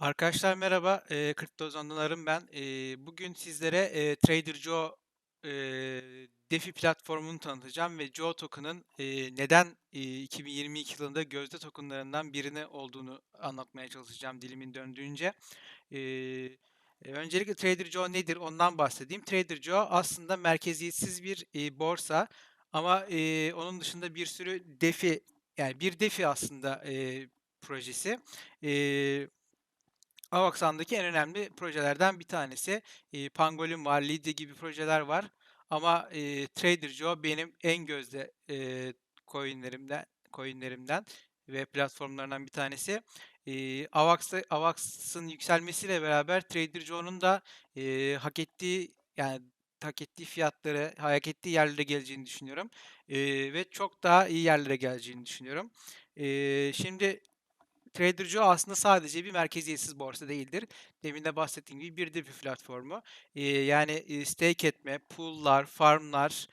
Arkadaşlar merhaba, eee, Kripto Zondalarım ben. Eee, bugün sizlere eee, Trader Joe eee, DeFi platformunu tanıtacağım ve Joe Token'ın eee, neden eee, 2022 yılında gözde tokenlarından birini olduğunu anlatmaya çalışacağım dilimin döndüğünce. E, öncelikle Trader Joe nedir ondan bahsedeyim. Trader Joe aslında merkeziyetsiz bir eee, borsa ama eee, onun dışında bir sürü DeFi yani bir DeFi aslında eee, projesi. Eee Avaksan'daki en önemli projelerden bir tanesi. Eee, Pangolin var, Lidya gibi projeler var. Ama eee, Trader Joe benim en gözde eee coinlerimden, coinlerimden ve platformlarından bir tanesi. Avax'ta, Avax'ın yükselmesiyle beraber Trader Joe'nun da eee, hak ettiği yani hak ettiği fiyatları, hak ettiği yerlere geleceğini düşünüyorum. Eee, ve çok daha iyi yerlere geleceğini düşünüyorum. Eee, şimdi Trader Joe aslında sadece bir merkeziyetsiz borsa değildir. Demin de bahsettiğim gibi bir DeFi platformu. Eee, yani, stake etme, pool'lar, farm'lar,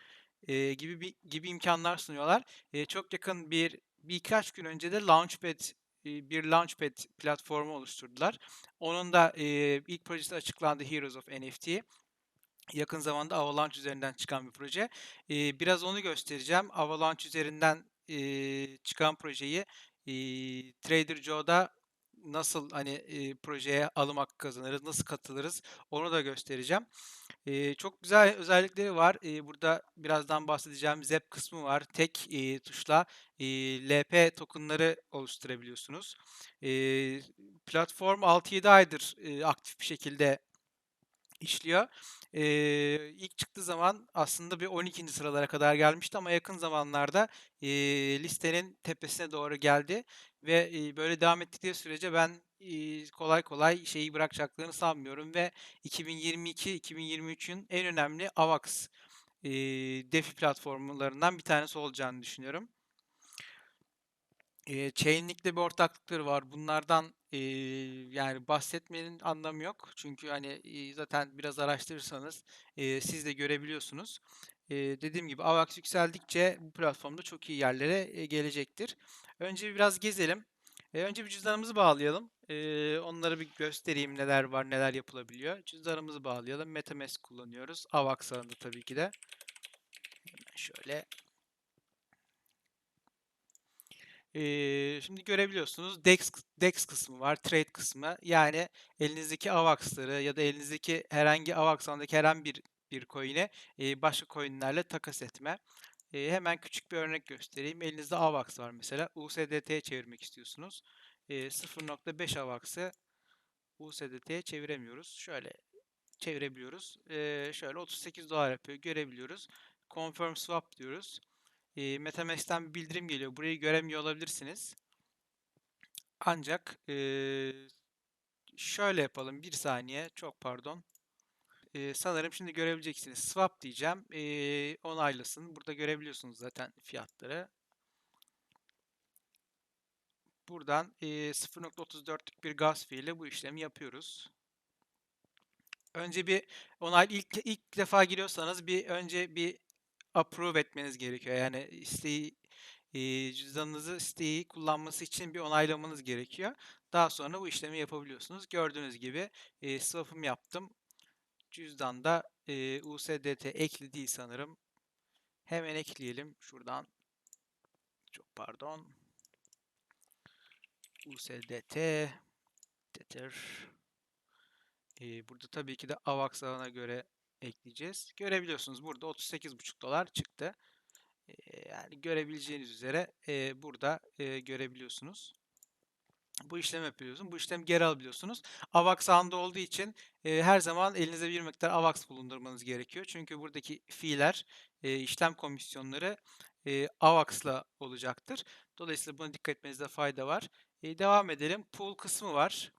gibi bir gibi imkânlar sunuyorlar. Çok yakın bir birkaç gün önce de Launchpad, bir Launchpad platformu oluşturdular. Onun da, ilk projesi açıklandı Heroes of NFT. Yakın zamanda Avalanche üzerinden çıkan bir proje. Biraz onu göstereceğim. Avalanche üzerinden, çıkan projeyi, iii, Trader Joe'da nasıl, hani, eee, projeye alım hakkı kazanırız, nasıl katılırız onu da göstereceğim. Eee, çok güzel özellikleri var. Eee, burada birazdan bahsedeceğim ZEP kısmı var. Tek, eee, tuşla, eee, LP token'ları oluşturabiliyorsunuz. Eee, platform 6-7 aydır, eee, aktif bir şekilde işliyor. Eee, ilk çıktığı zaman aslında bir 12'nci sıralara kadar gelmişti ama yakın zamanlarda, eee, listenin tepesine doğru geldi ve, eee, böyle devam ettikleri sürece ben, iii, kolay kolay şeyi bırakacaklarını sanmıyorum ve 2022-2023'ün en önemli AVAX, eee, DeFi platformlarından bir tanesi olacağını düşünüyorum. Eee, Chainlink'le bir ortaklıkları var. Bunlardan, eee, yani bahsetmenin anlamı yok. Çünkü, hani, iii, zaten biraz araştırırsanız, eee, siz de görebiliyorsunuz. Eee, dediğim gibi AVAX yükseldikçe bu platformda çok iyi yerlere, eee, gelecektir. Önce biraz gezelim. Eee, önce bir cüzdanımızı bağlayalım. Eee, onları bir göstereyim neler var, neler yapılabiliyor. Cüzdanımızı bağlayalım. MetaMask kullanıyoruz. AVAX ağında tabii ki de. Hemen şöyle Eee, şimdi görebiliyorsunuz DEX, DEX kısmı var, trade kısmı. Yani elinizdeki AVAX'ları ya da elinizdeki herhangi AVAX ağındaki herhangi bir bir coin'e eee, başka coin'lerle takas etme. Eee, hemen küçük bir örnek göstereyim. Elinizde AVAX var mesela. USDT'ye çevirmek istiyorsunuz. Eee, 0.5 AVAX'ı USDT'ye çeviremiyoruz. Şöyle çevirebiliyoruz. Eee, şöyle 38 dolar yapıyor. Görebiliyoruz. Confirm swap diyoruz. Eee, MetaMask'ten bir bildirim geliyor. Burayı göremiyor olabilirsiniz. Ancak eee, şöyle yapalım. Bir saniye. Çok pardon. Eee, sanırım şimdi görebileceksiniz. Swap diyeceğim. Eee, onaylasın. Burada görebiliyorsunuz zaten fiyatları. Buradan eee 0.34'lük bir gas fee ile bu işlemi yapıyoruz. Önce bir onay ilk ilk defa giriyorsanız bir önce bir approve etmeniz gerekiyor. Yani isteği eee, cüzdanınızı isteği kullanması için bir onaylamanız gerekiyor. Daha sonra bu işlemi yapabiliyorsunuz. Gördüğünüz gibi eee swap'ımı yaptım. Cüzdanda eee, USDT ekli değil sanırım. Hemen ekleyelim şuradan. Çok pardon. USDT Tether. Eee, burada tabii ki de AVAX ağına göre ekleyeceğiz. Görebiliyorsunuz burada 38,5 dolar çıktı. Yani görebileceğiniz üzere burada görebiliyorsunuz. Bu işlemi yapıyorsunuz. Bu işlemi geri alabiliyorsunuz. AVAX ağında olduğu için eee, her zaman elinizde bir miktar AVAX bulundurmanız gerekiyor. Çünkü buradaki fiiller, eee, işlem komisyonları eee AVAX'la olacaktır. Dolayısıyla buna dikkat etmenizde fayda var. Eee, devam edelim. Pool kısmı var.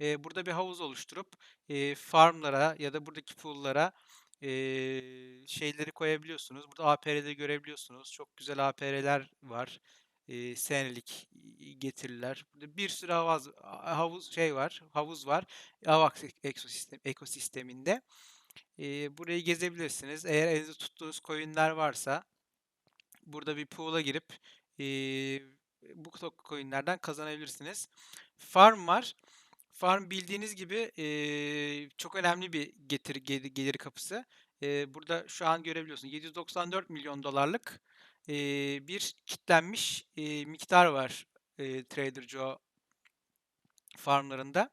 Eee, burada bir havuz oluşturup eee, farmlara ya da buradaki pool'lara eee, şeyleri koyabiliyorsunuz. Burada APR'leri görebiliyorsunuz. Çok güzel APR'ler var. Eee, senelik getiriler. Burada bir sürü havaz havuz şey var, havuz var. AVAX ek ekosistem ekosisteminde. Eee, burayı gezebilirsiniz. Eğer elinizde tuttuğunuz coin'ler varsa burada bir pool'a girip eee, bu coin'lerden kazanabilirsiniz. Farm var. Farm bildiğiniz gibi eee, çok önemli bir getiri gelir, gelir kapısı. Eee, burada şu an görebiliyorsunuz 794 milyon dolarlık eee, bir kitlenmiş eee, miktar var eee, Trader Joe farmlarında.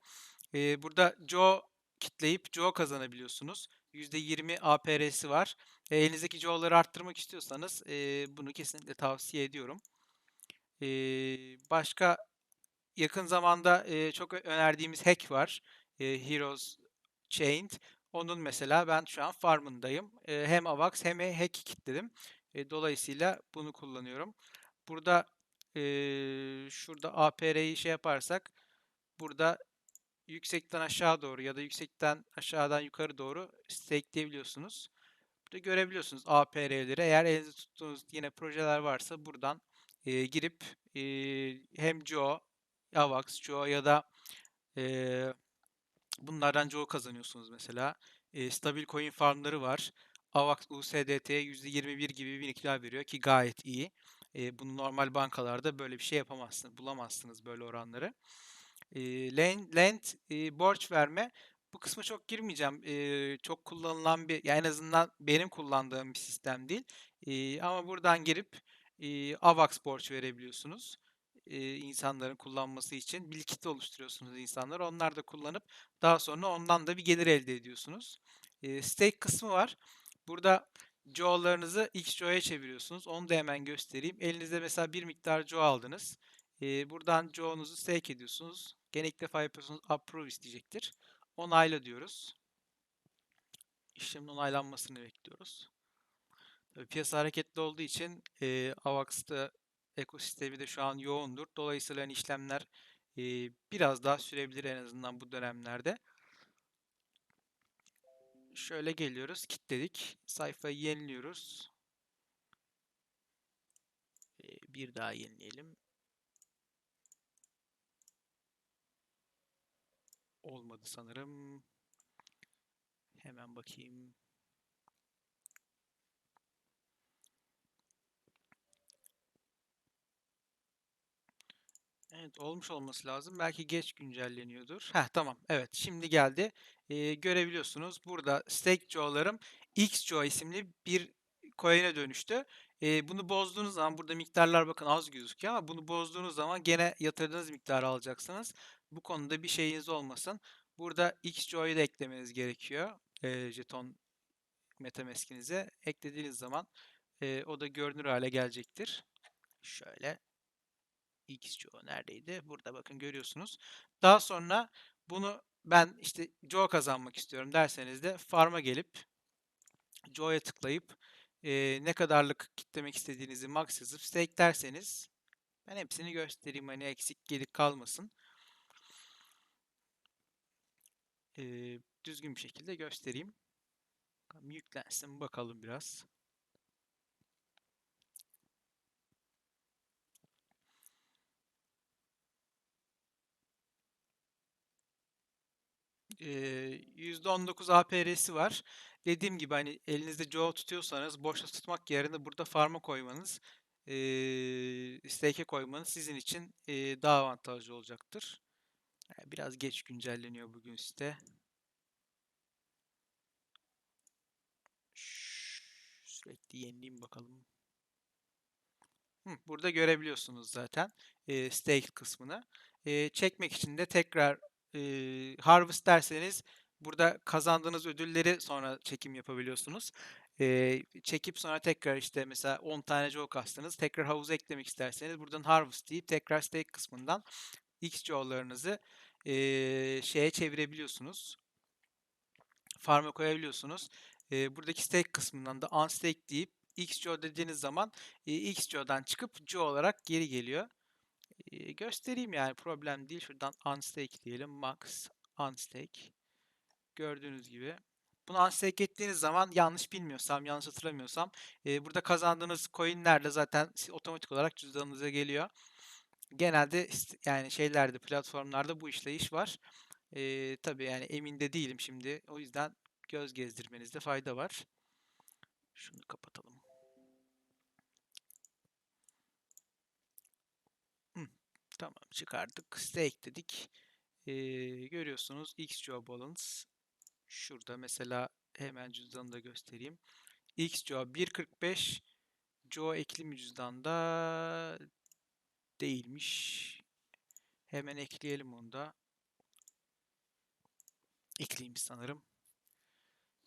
Eee, burada Joe kitleyip Joe kazanabiliyorsunuz. %20 APR'si var. E, elinizdeki Joe'ları arttırmak istiyorsanız eee, bunu kesinlikle tavsiye ediyorum. Eee, başka yakın zamanda eee, çok önerdiğimiz hack var. Eee, Heroes Chained. Onun mesela ben şu an farmındayım. Eee, hem AVAX hem hack kitledim. E, dolayısıyla bunu kullanıyorum. Burada eee, şurada APR'yi şey yaparsak burada yüksekten aşağı doğru ya da yüksekten aşağıdan yukarı doğru stakeleyebiliyorsunuz. Burada görebiliyorsunuz APR'leri. Eğer elinizde tuttuğunuz yine projeler varsa buradan e, girip e, hem Joe, Avax, Joe ya da e, bunlardan Joe kazanıyorsunuz mesela. E, stabil coin farmları var. Avax USDT'ye %21 gibi bir miktar veriyor ki gayet iyi. E, bunu normal bankalarda böyle bir şey yapamazsınız, bulamazsınız böyle oranları. E, lend, lend e, borç verme. Bu kısma çok girmeyeceğim. E, çok kullanılan bir, yani en azından benim kullandığım bir sistem değil. E, ama buradan girip e, AVAX borç verebiliyorsunuz. E, insanların kullanması için bir kitle oluşturuyorsunuz insanlar. Onlar da kullanıp daha sonra ondan da bir gelir elde ediyorsunuz. E, stake kısmı var. Burada Joe'larınızı XJO'ya çeviriyorsunuz. Onu da hemen göstereyim. Elinizde mesela bir miktar Joe aldınız. E, buradan Joe'nuzu stake ediyorsunuz. Gene ilk defa yapıyorsunuz. Approve isteyecektir. Onayla diyoruz. İşlemin onaylanmasını bekliyoruz. Tabii piyasa hareketli olduğu için e, AVAX'ta ekosistemi de şu an yoğundur. Dolayısıyla hani işlemler e, biraz daha sürebilir en azından bu dönemlerde. Şöyle geliyoruz. Kilitledik. Sayfayı yeniliyoruz. E, bir daha yenileyelim. Olmadı sanırım. Hemen bakayım. Evet olmuş olması lazım. Belki geç güncelleniyordur. Heh tamam. Evet şimdi geldi. Ee, görebiliyorsunuz. Burada stake Joe'larım XJoe isimli bir coin'e dönüştü. Ee, bunu bozduğunuz zaman burada miktarlar bakın az gözüküyor ama bunu bozduğunuz zaman gene yatırdığınız miktarı alacaksınız. Bu konuda bir şeyiniz olmasın. Burada XJoe'yu da eklemeniz gerekiyor. Ee, jeton MetaMask'inize eklediğiniz zaman e, o da görünür hale gelecektir. Şöyle XJO neredeydi? Burada bakın görüyorsunuz. Daha sonra bunu ben işte Joe kazanmak istiyorum derseniz de farm'a gelip Joe'ya tıklayıp e, ne kadarlık kitlemek istediğinizi max yazıp stake derseniz ben hepsini göstereyim hani eksik gedik kalmasın. E, düzgün bir şekilde göstereyim. Yüklensin bakalım biraz. Eee, %19 APR'si var. Dediğim gibi hani elinizde Joe tutuyorsanız boşta tutmak yerine burada farm'a koymanız, eee stake'e koymanız sizin için eee, daha avantajlı olacaktır. Biraz geç güncelleniyor bugün site. Sürekli yenileyim bakalım. Hı, burada görebiliyorsunuz zaten eee stake kısmını. Eee, çekmek için de tekrar eee, harvest derseniz burada kazandığınız ödülleri sonra çekim yapabiliyorsunuz. Eee, çekip sonra tekrar işte mesela 10 tane joe kastınız. Tekrar havuza eklemek isterseniz buradan harvest deyip tekrar stake kısmından x joe'larınızı eee, şeye çevirebiliyorsunuz. Farm'a koyabiliyorsunuz. Eee, buradaki stake kısmından da unstake deyip xjo dediğiniz zaman e, xjo'dan çıkıp joe olarak geri geliyor. Göstereyim yani problem değil. Şuradan unstake diyelim. Max unstake. Gördüğünüz gibi. Bunu unstake ettiğiniz zaman yanlış bilmiyorsam, yanlış hatırlamıyorsam e, burada kazandığınız coinlerle zaten otomatik olarak cüzdanınıza geliyor. Genelde yani şeylerde, platformlarda bu işleyiş var. E, tabii yani emin de değilim şimdi. O yüzden göz gezdirmenizde fayda var. Şunu kapatalım. Tamam çıkardık. Stake dedik. Eee, görüyorsunuz XJO balance. Şurada mesela hemen cüzdanı da göstereyim. XJO 1.45 Joe ekli mi cüzdanda değilmiş. Hemen ekleyelim onu da. Ekleyeyim sanırım.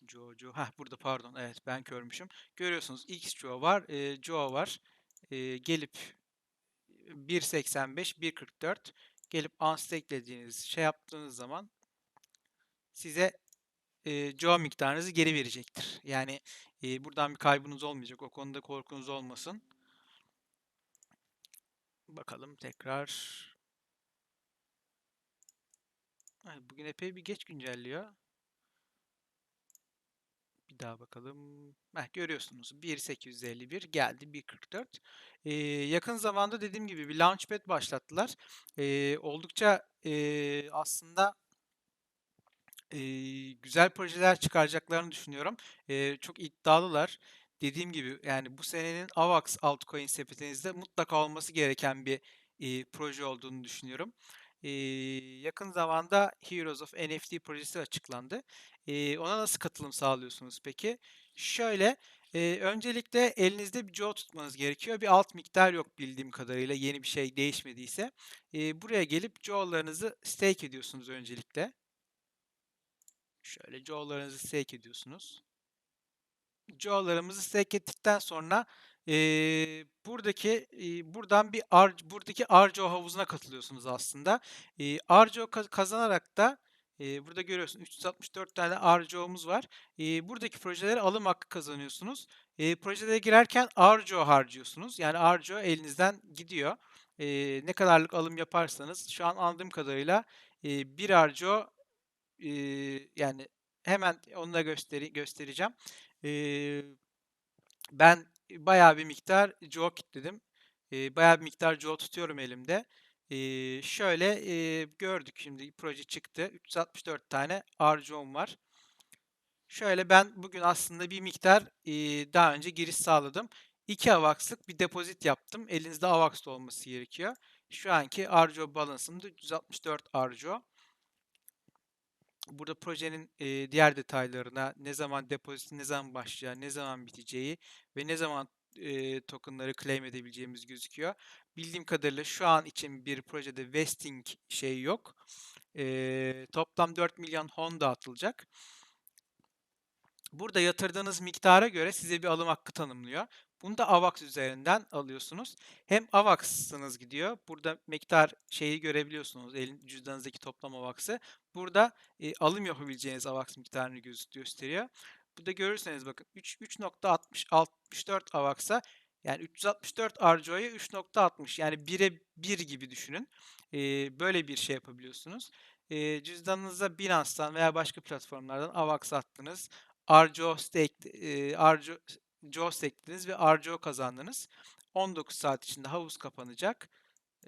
Joe. Heh, burada pardon. Evet ben görmüşüm. Görüyorsunuz X Joe var. E, Joe var. E, gelip 1.85, 1.44 gelip unstacklediğiniz şey yaptığınız zaman size e, Joe miktarınızı geri verecektir. Yani e, buradan bir kaybınız olmayacak. O konuda korkunuz olmasın. Bakalım tekrar. Bugün epey bir geç güncelliyor. Bir daha bakalım. Heh, görüyorsunuz 1.851 geldi 1.44. Ee, yakın zamanda dediğim gibi bir Launchpad başlattılar. Ee, oldukça e, aslında e, güzel projeler çıkaracaklarını düşünüyorum. E, çok iddialılar. Dediğim gibi yani bu senenin AVAX altcoin sepetinizde mutlaka olması gereken bir e, proje olduğunu düşünüyorum. Yakın zamanda Heroes of NFT projesi açıklandı. Ona nasıl katılım sağlıyorsunuz peki? Şöyle, öncelikle elinizde bir Joe tutmanız gerekiyor. Bir alt miktar yok bildiğim kadarıyla yeni bir şey değişmediyse. Buraya gelip Joe'larınızı stake ediyorsunuz öncelikle. Şöyle Joe'larınızı stake ediyorsunuz. Joe'larımızı stake ettikten sonra e, buradaki e, buradan bir ar, buradaki Arjo havuzuna katılıyorsunuz aslında. E, Arjo kazanarak da e, burada görüyorsun 364 tane Arjo'muz var. E, buradaki projelere alım hakkı kazanıyorsunuz. E, projelere girerken Arjo harcıyorsunuz. Yani Arjo elinizden gidiyor. E, ne kadarlık alım yaparsanız şu an anladığım kadarıyla e, bir Arjo e, yani hemen onu da gösteri göstereceğim. E, ben bayağı bir miktar Joe kitledim. E, bayağı bir miktar Joe tutuyorum elimde. Şöyle gördük şimdi proje çıktı. 364 tane Arjo'm var. Şöyle ben bugün aslında bir miktar daha önce giriş sağladım. 2 AVAX'lık bir depozit yaptım. Elinizde AVAX'da olması gerekiyor. Şu anki Arjo balance'ım da 364 Arjo. Burada projenin e, diğer detaylarına ne zaman depoziti ne zaman başlayacağı, ne zaman biteceği ve ne zaman e, tokenları claim edebileceğimiz gözüküyor. Bildiğim kadarıyla şu an için bir projede vesting şey yok. E, toplam 4 milyon Honda atılacak. Burada yatırdığınız miktara göre size bir alım hakkı tanımlıyor. Bunu da AVAX üzerinden alıyorsunuz. Hem AVAX'ınız gidiyor. Burada miktar şeyi görebiliyorsunuz. Elin cüzdanınızdaki toplam AVAX'ı. Burada e, alım yapabileceğiniz AVAX miktarını gösteriyor. Burada görürseniz bakın 3.64 AVAX'a yani 364 RJO'ya 3.60 yani 1'e 1 gibi düşünün. E, böyle bir şey yapabiliyorsunuz. E, cüzdanınıza Binance'dan veya başka platformlardan AVAX attınız. RJO stake, e, RJO JAWS eklediniz ve RJO kazandınız. 19 saat içinde havuz kapanacak.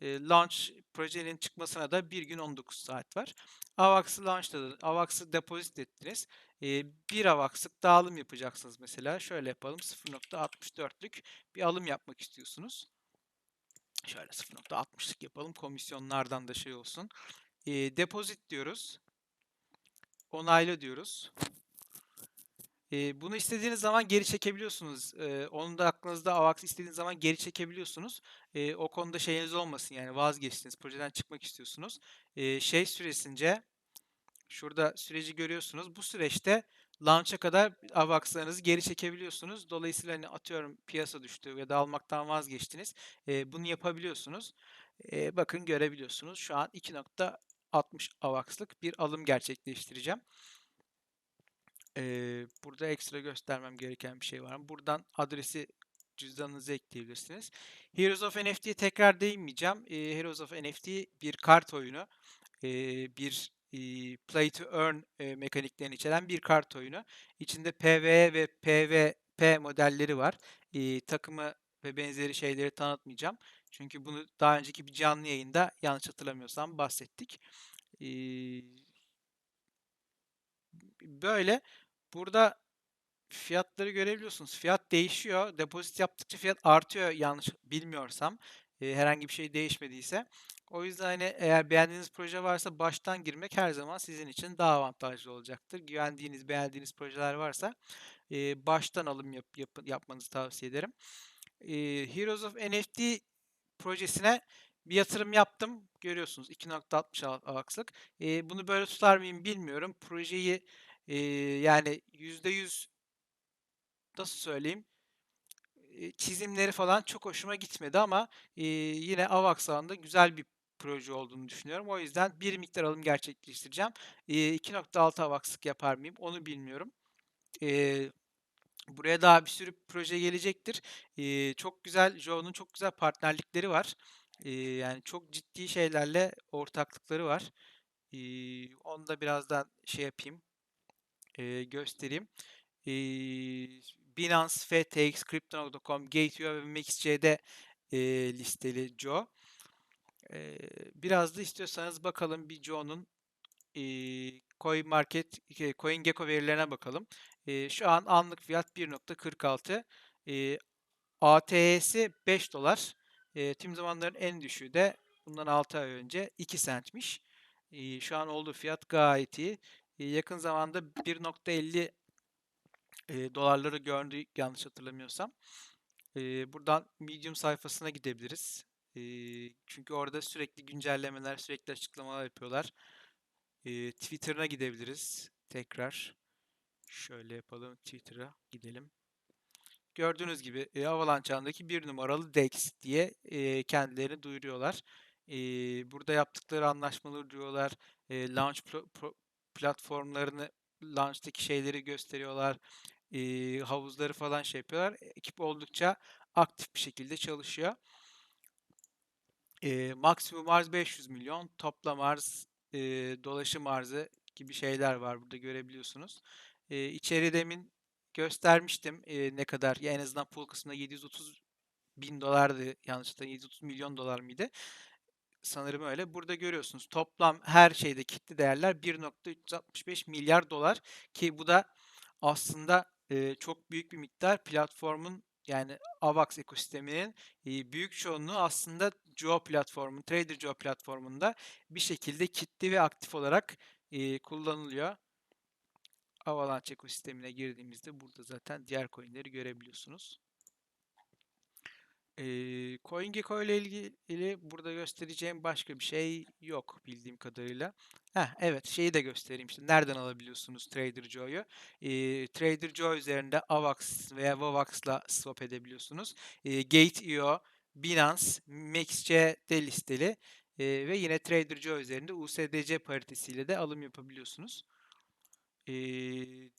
E, launch projenin çıkmasına da bir gün 19 saat var. AVAX'ı launchladınız. AVAX'ı depozit ettiniz. E, bir AVAX'lık dağılım yapacaksınız mesela. Şöyle yapalım. 0.64'lük bir alım yapmak istiyorsunuz. Şöyle 0.60'lık yapalım. Komisyonlardan da şey olsun. E, depozit diyoruz. Onayla diyoruz. Eee, bunu istediğiniz zaman geri çekebiliyorsunuz. Eee, onu da aklınızda AVAX istediğiniz zaman geri çekebiliyorsunuz. Eee, o konuda şeyiniz olmasın yani vazgeçtiniz, projeden çıkmak istiyorsunuz. Eee, şey süresince şurada süreci görüyorsunuz. Bu süreçte launch'a kadar AVAX'larınızı geri çekebiliyorsunuz. Dolayısıyla hani atıyorum piyasa düştü ya da almaktan vazgeçtiniz. Eee, bunu yapabiliyorsunuz. Eee, bakın görebiliyorsunuz. Şu an 2.60 AVAX'lık bir alım gerçekleştireceğim. Ee, burada ekstra göstermem gereken bir şey var? Buradan adresi cüzdanınıza ekleyebilirsiniz. Heroes of NFT'ye tekrar değinmeyeceğim. Ee, Heroes of NFT bir kart oyunu. Ee, bir e, play to earn e, mekaniklerini içeren bir kart oyunu. İçinde PvE ve PvP modelleri var. E, takımı ve benzeri şeyleri tanıtmayacağım. Çünkü bunu daha önceki bir canlı yayında yanlış hatırlamıyorsam bahsettik. E, böyle Burada fiyatları görebiliyorsunuz. Fiyat değişiyor. Depozit yaptıkça fiyat artıyor yanlış bilmiyorsam. eee, herhangi bir şey değişmediyse. O yüzden, hani, eğer beğendiğiniz proje varsa baştan girmek her zaman sizin için daha avantajlı olacaktır. Güvendiğiniz, beğendiğiniz projeler varsa, eee, baştan alım yap yapı yapmanızı tavsiye ederim. Eee, Heroes of NFT projesine bir yatırım yaptım. Görüyorsunuz 2.60 A AVAX'lık. Eee, bunu böyle tutar mıyım bilmiyorum. Projeyi, eee, yani %100 nasıl söyleyeyim? Çizimleri falan çok hoşuma gitmedi ama, eee, yine AVAX ağında güzel bir proje olduğunu düşünüyorum. O yüzden bir miktar alım gerçekleştireceğim. Eee, 2.6 AVAX'lık yapar mıyım onu bilmiyorum. Eee, buraya daha bir sürü proje gelecektir. Eee, çok güzel Joe'nun çok güzel partnerlikleri var. Eee, yani çok ciddi şeylerle ortaklıkları var. Eee, onu da birazdan şey yapayım, eee, göstereyim. Eee, Binance, FTX, Crypto.com, Gateway ve MaxC'de eee, listeli Joe. Eee, biraz da istiyorsanız bakalım bir Joe'nun eee CoinMarket, eee, CoinGecko verilerine bakalım. Eee, şu an anlık fiyat 1.46. Eee, ATH'si 5 dolar. Eee, tüm zamanların en düşüğü de bundan 6 ay önce 2 centmiş. Eee, şu an olduğu fiyat gayet iyi. Eee, yakın zamanda 1.50 eee, dolarları gördü yanlış hatırlamıyorsam. Eee, buradan Medium sayfasına gidebiliriz. Eee, çünkü orada sürekli güncellemeler, sürekli açıklamalar yapıyorlar. Eee, Twitter'ına gidebiliriz tekrar. Şöyle yapalım Twitter'a gidelim. Gördüğünüz gibi e, Avalanche ağındaki bir numaralı DEX diye e, kendilerini duyuruyorlar. E, burada yaptıkları anlaşmaları diyorlar. E, launch pl- pro- platformlarını, launch'taki şeyleri gösteriyorlar. E, havuzları falan şey yapıyorlar. Ekip oldukça aktif bir şekilde çalışıyor. E, maksimum arz 500 milyon, toplam arz, e, dolaşım arzı gibi şeyler var burada görebiliyorsunuz. E, içeri demin göstermiştim e, ne kadar ya en azından pool kısmında 730 bin dolardı yanlışlıkla 730 milyon dolar mıydı? Sanırım öyle. Burada görüyorsunuz toplam her şeyde kitli değerler 1.365 milyar dolar ki bu da aslında e, çok büyük bir miktar platformun yani AVAX ekosisteminin e, büyük çoğunluğu aslında Joe platformu, Trader Joe platformunda bir şekilde kitli ve aktif olarak e, kullanılıyor. Avalanche ekosistemine girdiğimizde burada zaten diğer coinleri görebiliyorsunuz. Eee CoinGecko ile ilgili burada göstereceğim başka bir şey yok bildiğim kadarıyla. Heh, evet şeyi de göstereyim işte nereden alabiliyorsunuz Trader Joe'yu. Eee Trader Joe üzerinde AVAX veya VAVAX'la swap edebiliyorsunuz. Eee Gate.io, Binance, MaxC'de listeli eee, ve yine Trader Joe üzerinde USDC paritesiyle de alım yapabiliyorsunuz. Eee,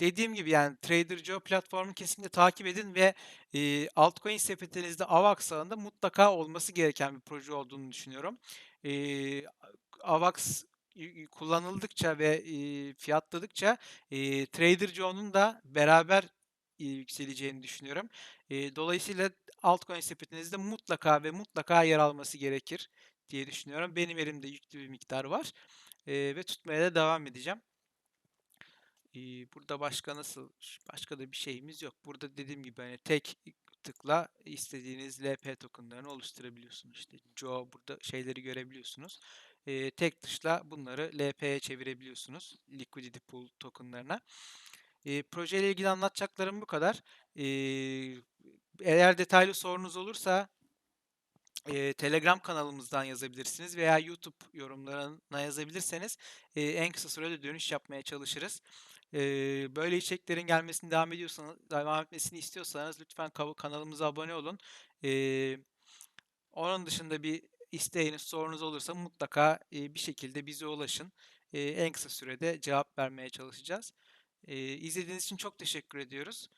dediğim gibi yani Trader Joe platformunu kesinlikle takip edin ve eee, altcoin sepetinizde AVAX ağında mutlaka olması gereken bir proje olduğunu düşünüyorum. Eee, AVAX kullanıldıkça ve eee, fiyatladıkça eee, Trader Joe'nun da beraber eee, yükseleceğini düşünüyorum. Eee, dolayısıyla altcoin sepetinizde mutlaka ve mutlaka yer alması gerekir diye düşünüyorum. Benim elimde yüklü bir miktar var eee, ve tutmaya da devam edeceğim. Burada başka nasıl başka da bir şeyimiz yok. Burada dediğim gibi hani tek tıkla istediğiniz LP tokenlarını oluşturabiliyorsunuz. İşte Joe burada şeyleri görebiliyorsunuz. Eee, tek tuşla bunları LP'ye çevirebiliyorsunuz. Liquidity Pool tokenlarına. Eee projeyle ilgili anlatacaklarım bu kadar. Eee, eğer detaylı sorunuz olursa eee, Telegram kanalımızdan yazabilirsiniz veya YouTube yorumlarına yazabilirseniz eee, en kısa sürede dönüş yapmaya çalışırız. Eee, böyle içeriklerin gelmesini devam ediyorsanız, devam etmesini istiyorsanız lütfen kanalımıza abone olun. Eee, onun dışında bir isteğiniz, sorunuz olursa mutlaka eee, bir şekilde bize ulaşın. Eee, en kısa sürede cevap vermeye çalışacağız. Eee, izlediğiniz için çok teşekkür ediyoruz.